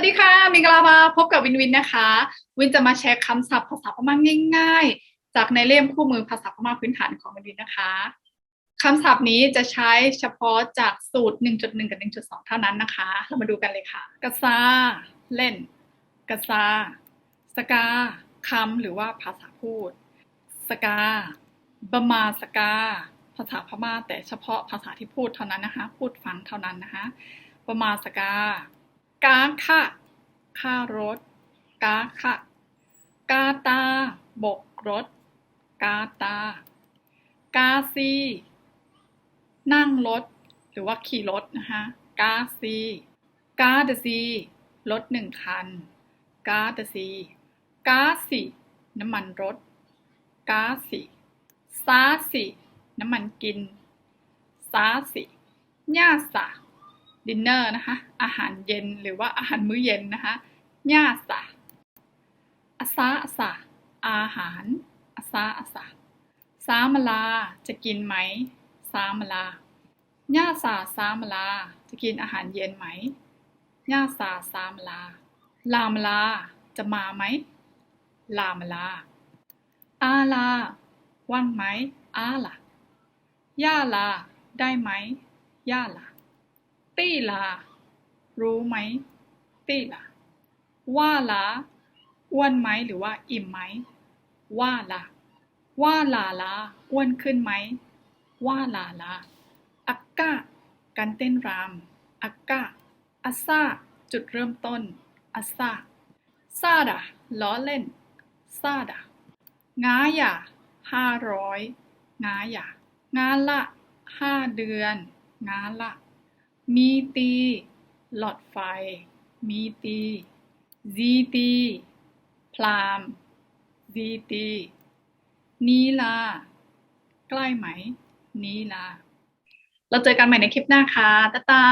วัสดีค่ะ มิงกลามาพบกับวินวินนะคะ วินจะมาแชร์คำศัพท์ภาษาพม่าง่าย ๆ จากในเล่มคู่มือภาษาพม่าพื้นฐานของวินวินนะคะคำศัพท์นี้จะใช้เฉพาะจากสูตร 1.1 กับ 1.2 เท่านั้นนะคะ เรามาดูกันเลยค่ะกะซา เล่นกะซา สกาคำหรือว่าภาษาพูด สกาบมาสกา ภาษาพม่าแต่เฉพาะภาษาที่พูดเท่านั้นนะคะ พูดฟังเท่านั้นนะคะบมาสกา กาค่ะค่ารถ กาค่ะกาตา บกรถ กาตา กาซี นั่งรถ หรือว่าขี่รถนะคะกาซีกาดซีรถหนึ่งคันกาดซีกาสีน้ำมันรถกาสีซาสีน้ำมันกินซาสีญาสา ดินเนอร์นะคะ อาหารเย็นหรือว่าอาหารมื้อเย็นนะคะย่าสะอาซาอาซาอาหารอาซาอาซาสามลา จะกินไหมสามลาย่าสาสามลา จะกินอาหารเย็นไหมย่าสาสามลา ลามลา จะมาไหม ลามลา อาลา ว่างไหม อาลาย่าลา ได้ไหมย่าลา ตี้ลา รู้ไหม ตี้ลา ว่าลาอ้วนไหมหรือว่าอิ่มไหม ว่าลา ว่าลาลาอ้วนขึ้นไหม ว่าลาลา อักกะการเต้นรำอักกะอัสซาจุดเริ่มต้นอัสซาซาดาล้อเล่นซาดางาหยาห้าร้อยงาหยางาละห้าเดือน งาละ มีตี หลอดไฟ มีตีซีตีพรามซีตีนีลา ใกล้ไหม นีลา เราเจอกันใหม่ในคลิปหน้าค่ะตาตา